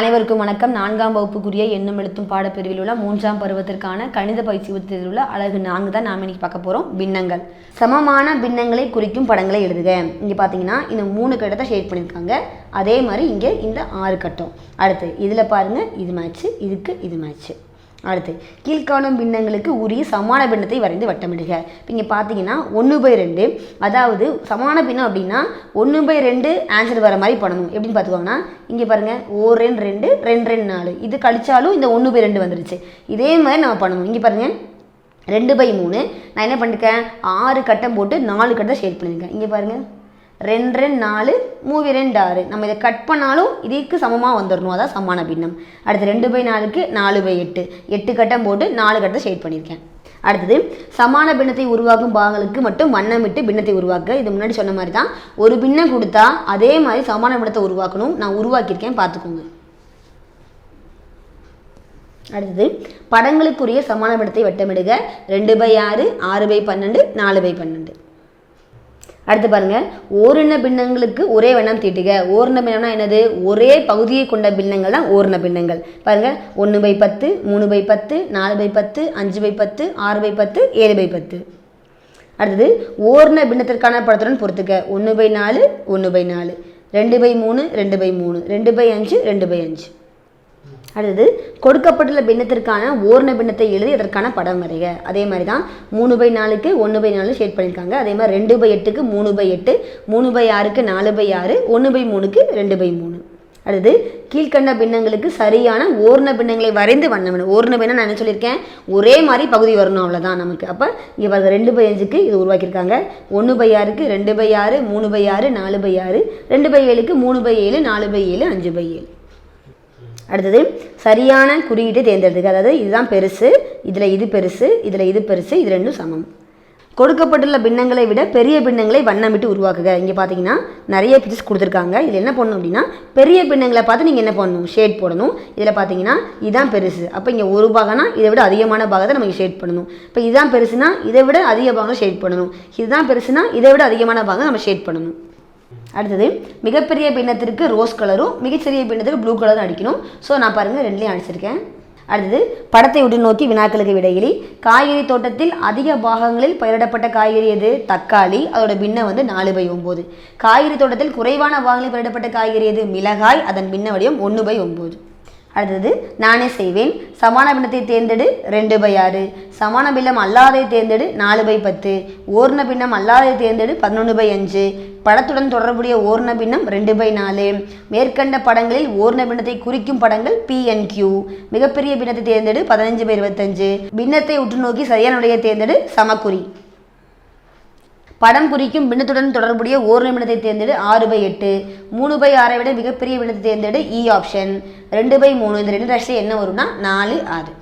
அனைவருக்கும் வணக்கம். நான்காம் வகுப்புக்குரிய எண்ணும் எழுத்தும் பாடப்பிரிவில் உள்ள மூன்றாம் பருவத்திற்கான கணித பயிற்சி உத்தியில் உள்ள அழகு நான்கு தான் நாம் இன்னைக்கு பார்க்க போகிறோம் பின்னங்கள். சமமான பின்னங்களை குறிக்கும் படங்களை எழுதுக. இங்கே பார்த்தீங்கன்னா இந்த மூணு கட்டத்தை ஷேட் பண்ணியிருக்காங்க. அதே மாதிரி இங்கே இந்த ஆறு கட்டம். அடுத்து இதில் பாருங்கள் இது மேட்ச்சு இதுக்கு இது மேட்ச்சு அடுத்து கீழ்காணும் பின்னங்களுக்கு உரிய சமான பின்னத்தை வரைந்து வட்டமிடுக. இப்போ இங்கே பார்த்தீங்கன்னா ஒன்று பை ரெண்டு. அதாவது சமான பின்னம் அப்படின்னா ஒன்று பை ரெண்டு ஆன்சர் வர மாதிரி பண்ணணும். எப்படின்னு பார்த்துக்கோங்கன்னா இங்கே பாருங்கள் ஓ ரெண்டு ரெண்டு ரெண்டு ரெண்டு நாலு. இது கழிச்சாலும் இந்த ஒன்று பை ரெண்டு வந்துருச்சு. இதே மாதிரி நம்ம பண்ணணும். இங்கே பாருங்கள் ரெண்டு பை மூணு. நான் என்ன பண்ணிருக்கேன்? ஆறு கட்டம் போட்டு நாலு கட்டம் ஷேட் பண்ணியிருக்கேன் இங்கே பாருங்கள் ரெண்டு ரெண்டு நாலு மூவி ரெண்டு ஆறு. நம்ம இதை கட் பண்ணாலும் இதுக்கு சமமாக வந்துடணும் அதான் சமான பின்னம். அடுத்து ரெண்டு பை நாலுக்கு நாலு பை எட்டு. எட்டு கட்டம் போட்டு நாலு கட்டம் ஷேட் பண்ணியிருக்கேன். அடுத்தது சமான பின்னத்தை உருவாக்கும் பாகங்களுக்கு மட்டும் வண்ணமிட்டு பின்னத்தை உருவாக்க. இது முன்னாடி சொன்ன மாதிரி தான் ஒரு பின்னம் கொடுத்தா அதே மாதிரி சமான பின்னத்தை உருவாக்கணும். நான் உருவாக்கியிருக்கேன். பார்த்துக்கோங்க. அடுத்தது படங்களுக்குரிய சமான பின்னத்தை வட்டமிடுக. ரெண்டு பை ஆறு ஆறு பை பன்னெண்டு நாலு பை பன்னெண்டு. அடுத்து பாருங்கள் ஓரின பின்னங்களுக்கு ஒரே வண்ணம் தீட்டுக. ஓரின பின்னம்னா என்னது? ஒரே பகுதியை கொண்ட பின்னங்கள் தான் ஓரின பின்னங்கள். பாருங்கள் ஒன்று பை பத்து மூணு பை பத்து நாலு பை பத்து அஞ்சு பை பத்து ஆறு பை பத்து ஏழு பை பத்து. அடுத்தது ஓரின பின்னத்திற்கான படத்துடன் பொறுத்துக்க. ஒன்று பை நாலு ஒன்று பை நாலு. ரெண்டு பை மூணு ரெண்டு பை மூணு. ரெண்டு பை அஞ்சு ரெண்டு பை அஞ்சு. அடுத்தது கொடுக்கப்பட்டுள்ள பின்னத்திற்கான ஓர்ண பின்னத்தை எழுதி அதற்கான படம் வரைக. அதே மாதிரி தான் மூணு பை நாலுக்கு ஒன்று பை நாலு ஷேட் பண்ணியிருக்காங்க அதே மாதிரி ரெண்டு பை எட்டுக்கு மூணு பை எட்டு மூணு பை ஆறுக்கு நாலு பை ஆறு ஒன்று பை மூணுக்கு ரெண்டு பை மூணு. அடுத்து கீழ்கண்ட பின்னங்களுக்கு சரியான ஓர்ண பின்னங்களை வரைந்து வண்ணம் ஓர்ண பின்னம் நான் என்ன சொல்லியிருக்கேன்? ஒரே மாதிரி பகுதி வரணும் அவ்வளோதான் நமக்கு. அப்போ இங்கே பாருங்க ரெண்டு பை அஞ்சுக்கு இது உருவாக்கியிருக்காங்க. ஒன்று பை ஆறுக்கு ரெண்டு பை ஆறு மூணு பை ஆறு நாலு பை ஆறு ரெண்டு பை ஏழுக்கு மூணு பை ஏழு நாலு பை ஏழு அஞ்சு பை ஏழு. அடுத்தது சரியான குறியீட்டை தேர்ந்தெடுத்துக்க. அதாவது இதுதான் பெருசு இதில் இது பெருசு இதில் இது பெருசு இது ரெண்டும் சமம். கொடுக்கப்பட்டுள்ள பின்னங்களை விட பெரிய பின்னங்களை வண்ணமிட்டு உருவாக்குக. இங்கே பார்த்தீங்கன்னா நிறைய பிக்சர்ஸ் கொடுத்துருக்காங்க. இதில் என்ன பண்ணணும் அப்படின்னா பெரிய பின்னங்களை பார்த்து நீங்கள் என்ன பண்ணணும் ஷேட் போடணும். இதில் பார்த்தீங்கன்னா இதுதான் பெருசு. அப்போ இங்கே ஒரு பாகம்னா இதை விட அதிகமான பாகத்தை நம்ம ஷேட் பண்ணணும். இப்போ இதுதான் பெருசுனா இதை விட அதிக பாகம் ஷேட் பண்ணணும். இதுதான் பெருசுனா இதை விட அதிகமான பாகம் நம்ம ஷேட் பண்ணணும். அடுத்தது மிகப்பெரிய பின்னத்திற்கு ரோஸ் கலரும் மிகச்சிறிய பின்னத்துக்கு ப்ளூ கலரும் அடிக்கணும். ஸோ நான் பாருங்கள் ரெண்டுலேயும் அடிச்சிருக்கேன். அடுத்தது படத்தை உற்று நோக்கி வினாக்களுக்கு விடையிலி காய்கறி தோட்டத்தில் அதிக பாகங்களில் பயிரிடப்பட்ட காய்கறி எது? தக்காளி. அதோட பின்ன வந்து நாலு பை ஒம்பது. காய்கறி தோட்டத்தில் குறைவான பாகங்களில் பயிரிடப்பட்ட காய்கறி எது? மிளகாய். அதன் பின்ன வடிவம் ஒன்று பை ஒம்பது. அடுத்தது நானே செய்வேன். சமான பின்னத்தை தேர்ந்தெடு ரெண்டு பை ஆறு. சமான பின்னம் அல்லாதை தேர்ந்தெடு நாலு பை பத்து. ஓர்ண பின்னம் அல்லாதை தேர்ந்தெடு பதினொன்று பை அஞ்சு. படத்துடன் தொடர்புடைய ஓர்ண பின்னம் ரெண்டு பை நாலு. மேற்கண்ட படங்களில் ஓர்ண பின்னத்தை குறிக்கும் படங்கள் பி அண்ட் கியூ மிகப்பெரிய பின்னத்தை தேர்ந்தெடு பதினஞ்சு பை இருபத்தஞ்சு. பின்னத்தை உற்று நோக்கி சரியான தேர்ந்தெடு சமக்குறி. படம் குறிக்கும் பின்னத்துடன் தொடர்புடைய ஓர் நிமிடத்தை தேர்ந்தெடு ஆறு பை எட்டு. மூணு பை ஆறை விட மிகப்பெரிய பின்னத்தை தேர்ந்தெடு e இ ஆப்ஷன் ரெண்டு பை மூணு. இந்த ரெண்டு ராசியில் என்ன வரும்னா நாலு ஆறு.